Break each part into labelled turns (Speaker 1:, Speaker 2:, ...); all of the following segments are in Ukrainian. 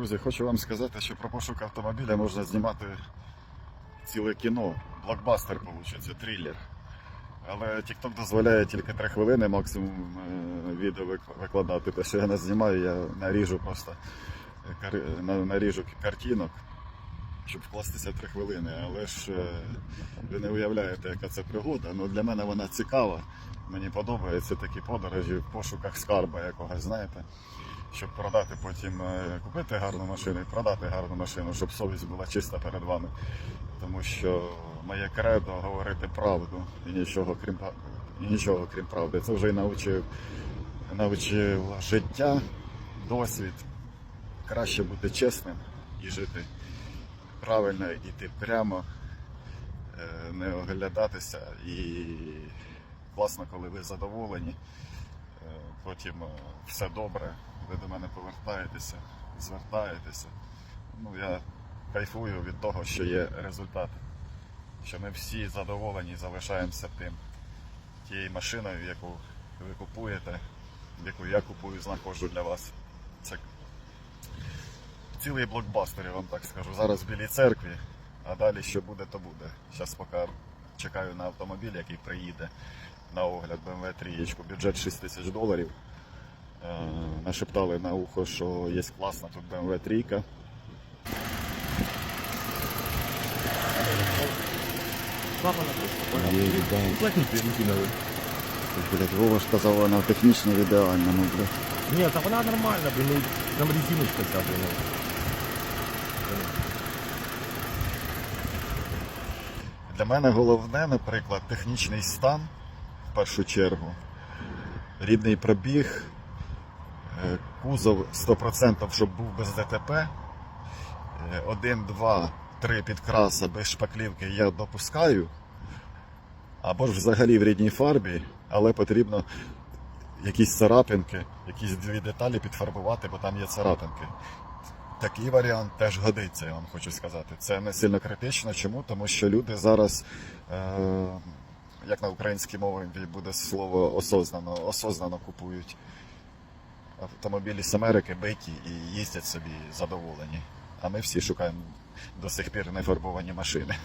Speaker 1: Друзі, хочу вам сказати, що про пошук автомобіля можна знімати ціле кіно. Блокбастер вийде, трилер. Але TikTok дозволяє тільки 3 хвилини максимум е, відео викладати. Те, що я не знімаю, я наріжу просто е, наріжу картинок, щоб вкластися 3 хвилини. Але ж е, ви не уявляєте, яка це пригода. Ну, для мене вона цікава. Мені подобаються такі подорожі в пошуках скарба якогось, знаєте щоб продати потім, е, купити гарну машину і продати гарну машину, щоб совість була чиста перед вами. Тому що моє кредо говорити правду і нічого крім і нічого крім правди. Це вже й навчив, навчив життя, досвід. Краще бути чесним і жити правильно, йти прямо, е, не оглядатися. І класно, коли ви задоволені. Е, Потім е, все добре, ви до мене повертаєтеся, звертаєтеся. Ну, я кайфую від того, що є результат. Що ми всі задоволені залишаємося тим, тією машиною, яку ви купуєте, яку я купую, знаходжу для вас. Цілий блокбастер, я вам так скажу. Зараз в Білій церкві, а далі що буде, то буде. Зараз поки чекаю на автомобіль, який приїде на огляд BMW 3, бюджет 6 тисяч доларів. Е, Нашептали на ухо, що є класна тут BMW 3.
Speaker 2: Папа написано.
Speaker 1: Є ідеально.
Speaker 2: Платники викинули.
Speaker 1: Блять, Вова ж казав, вона технічно в ідеальному, блядь.
Speaker 2: Ні, та вона нормальна, блін, ну там резиночка ця, блін.
Speaker 1: Для мене головне, наприклад, технічний стан в першу чергу, рідний пробіг, е, кузов 100%, щоб був без ДТП. Е, Один, два, три підкраса без шпаклівки я допускаю. Або ж взагалі в рідній фарбі, але потрібно якісь царапинки, якісь дві деталі підфарбувати, бо там є царапинки. Такий варіант теж годиться, я вам хочу сказати. Це не сильно критично. Чому? Тому що люди зараз, е, як на українській мові буде слово осознано, осознано купують автомобілі з Америки, биті і їздять собі задоволені. А ми всі шукаємо до сих пір нефарбовані машини.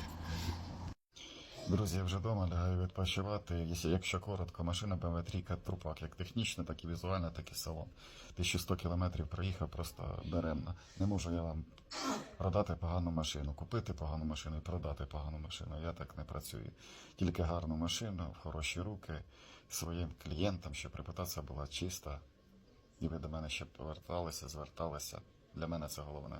Speaker 1: Друзі, я вже вдома лягаю відпочивати. Якщо, коротко, машина BMW 3 трупак, як технічно, так і візуально, так і салон. 1100 кілометрів проїхав просто даремно. Не можу я вам продати погану машину, купити погану машину і продати погану машину. Я так не працюю. Тільки гарну машину, в хороші руки, своїм клієнтам, щоб репутація була чиста. І ви до мене ще поверталися, зверталися. Для мене це головне.